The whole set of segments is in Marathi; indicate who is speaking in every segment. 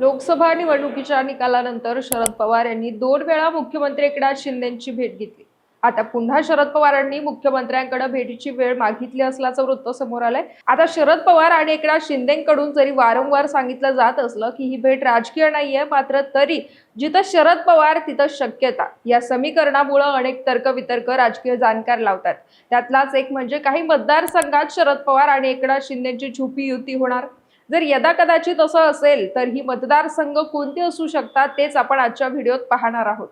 Speaker 1: लोकसभा निवडणुकीच्या निकालानंतर शरद पवार यांनी दोन वेळा मुख्यमंत्री एकनाथ शिंदेची भेट घेतली. आता पुन्हा शरद पवारांनी मुख्यमंत्र्यांकडे भेटीची वेळ मागितली असल्याचं वृत्त समोर आलंय. आता शरद पवार आणि एकनाथ शिंदेकडून जरी वारंवार सांगितलं जात असलं की ही भेट राजकीय नाहीये मात्र तरी जिथं शरद पवार तिथं शक्यता. या समीकरणामुळं अनेक तर्कवितर्क राजकीय जाणकार लावतात. त्यातलाच एक म्हणजे काही मतदारसंघात शरद पवार आणि एकनाथ शिंदेची छुपी युती होणार? जर यदा कदाचित असं असेल तर ही मतदारसंघ कोणते असू शकतात तेच आपण आजच्या व्हिडिओत पाहणार आहोत.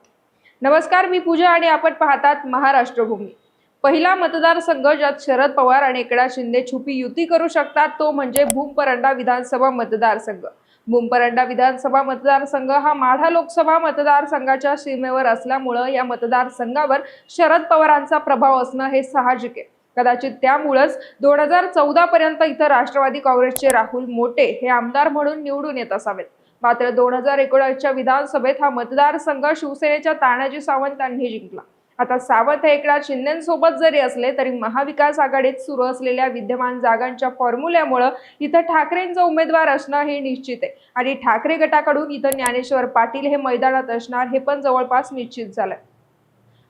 Speaker 1: नमस्कार मी पूजा आणि आपण पाहतात महाराष्ट्रभूमी. पहिला मतदारसंघ ज्यात शरद पवार आणि एकनाथ शिंदे छुपी युती करू शकतात तो म्हणजे भूमपरंडा विधानसभा मतदारसंघ. भूमपरंडा विधानसभा मतदारसंघ हा माढा लोकसभा मतदारसंघाच्या सीमेवर असल्यामुळं या मतदारसंघावर शरद पवारांचा प्रभाव असणं हे साहजिक आहे. कदाचित त्यामुळंच दोन हजार चौदा पर्यंत इथं राष्ट्रवादी काँग्रेसचे राहुल मोटे हे आमदार म्हणून निवडून येत असावेत. मात्र दोन हजार एकोणीसच्या विधानसभेत हा मतदारसंघ शिवसेनेच्या तानाजी सावंत यांनी जिंकला. आता सावंत हे एकनाथ शिंदेसोबत जरी असले तरी महाविकास आघाडीत सुरू असलेल्या विद्यमान जागांच्या फॉर्म्युल्यामुळं इथं ठाकरेंचा उमेदवार असणं हे निश्चित आहे. आणि ठाकरे गटाकडून इथं ज्ञानेश्वर पाटील हे मैदानात असणार हे पण जवळपास निश्चित झालंय.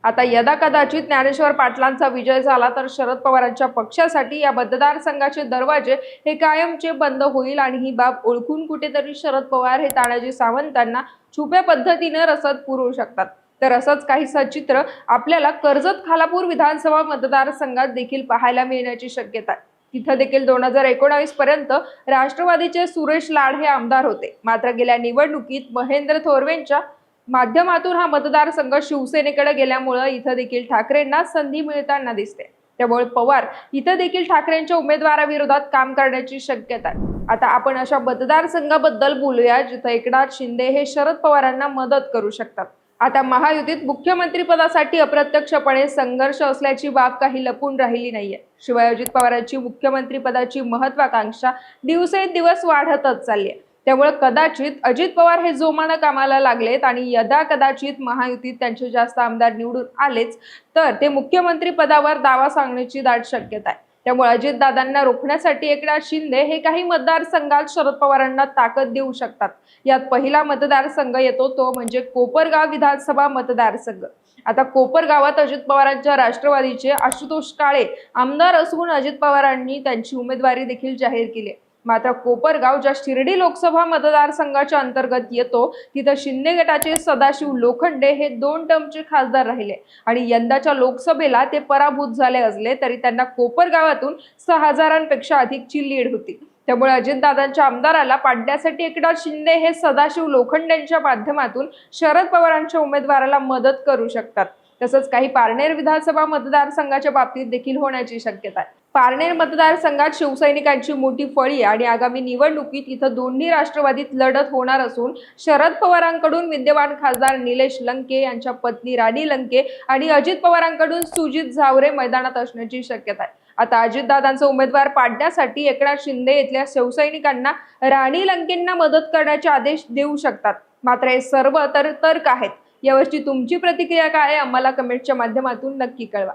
Speaker 1: आता यदा कदाचित ज्ञानेश्वर पाटलांचा विजय झाला तर शरद पवारांच्या पक्षासाठी या मतदारसंघाचे दरवाजे हे कायमचे बंद होईल आणि ही बाब ओळखून कुठेतरी शरद पवार हे तानाजी सावंतांना छुप्या पद्धतीनं रसद पुरवू शकतात. तर असंच काही सचित्र आपल्याला कर्जत खालापूर विधानसभा मतदारसंघात देखील पाहायला मिळण्याची शक्यता आहे. तिथं देखील दोन हजार एकोणावीस पर्यंत राष्ट्रवादीचे सुरेश लाड हे आमदार होते. मात्र गेल्या निवडणुकीत महेंद्र थोरवेंच्या माध्यमातून हा मतदारसंघ शिवसेनेकडे गेल्यामुळं इथं देखील ठाकरेंना संधी मिळताना दिसते. त्यामुळे पवार इथं देखील ठाकरेंच्या उमेदवाराविरोधात काम करण्याची शक्यता आहे. आता आपण अशा मतदारसंघाबद्दल बोलूया जिथं एकनाथ शिंदे हे शरद पवारांना मदत करू शकतात. आता महायुतीत मुख्यमंत्री पदासाठी अप्रत्यक्षपणे संघर्ष असल्याची बाब काही लपून राहिली नाहीये. शिवाय अजित पवारांची मुख्यमंत्री पदाची महत्वाकांक्षा दिवसेंदिवस वाढतच चालली आहे. त्यामुळे कदाचित अजित पवार हे जोमानं कामाला लागलेत आणि यदा कदाचित महायुतीत त्यांचे जास्त आमदार निवडून आलेच तर ते मुख्यमंत्री पदावर दावा सांगण्याची दाट शक्यता आहे. त्यामुळे अजितदादांना रोखण्यासाठी एकनाथ शिंदे हे काही मतदारसंघात शरद पवारांना ताकद देऊ शकतात. यात पहिला मतदारसंघ येतो तो म्हणजे कोपरगाव विधानसभा मतदारसंघ. आता कोपरगावात अजित पवारांच्या राष्ट्रवादीचे आशुतोष काळे आमदार असून अजित पवारांनी त्यांची उमेदवारी देखील जाहीर केली आहे. मात्र कोपरगाव ज्या शिर्डी लोकसभा मतदारसंघाच्या अंतर्गत येतो तिथं शिंदे गटाचे सदाशिव लोखंडे हे दोन टर्मचे खासदार राहिले. आणि यंदाच्या लोकसभेला ते पराभूत झाले असले तरी त्यांना कोपरगावातून सहा हजारांपेक्षा अधिकची लीड होती. त्यामुळे अजितदादांच्या आमदाराला पाडण्यासाठी एकनाथ शिंदे हे सदाशिव लोखंडेंच्या माध्यमातून शरद पवारांच्या उमेदवाराला मदत करू शकतात. तसंच काही पारनेर विधानसभा मतदारसंघाच्या बाबतीत देखील होण्याची शक्यता आहे. पारनेर मतदारसंघात शिवसैनिकांची मोठी फळी आणि आगामी निवडणुकीत इथं दोन्ही राष्ट्रवादीत लढत होणार असून शरद पवारांकडून विद्यमान खासदार निलेश लंके यांच्या पत्नी राणी लंके आणि अजित पवारांकडून सुजित झावरे मैदानात असण्याची शक्यता आहे. आता अजितदादांचा उमेदवार पाडण्यासाठी एकनाथ शिंदे इथल्या शिवसैनिकांना राणी लंकेंना मदत करण्याचे आदेश देऊ शकतात. मात्र हे सर्व तर तर्क आहेत. यावरची तुमची प्रतिक्रिया काय आहे? आम्हाला कमेंटच्या माध्यमातून नक्की कळवा.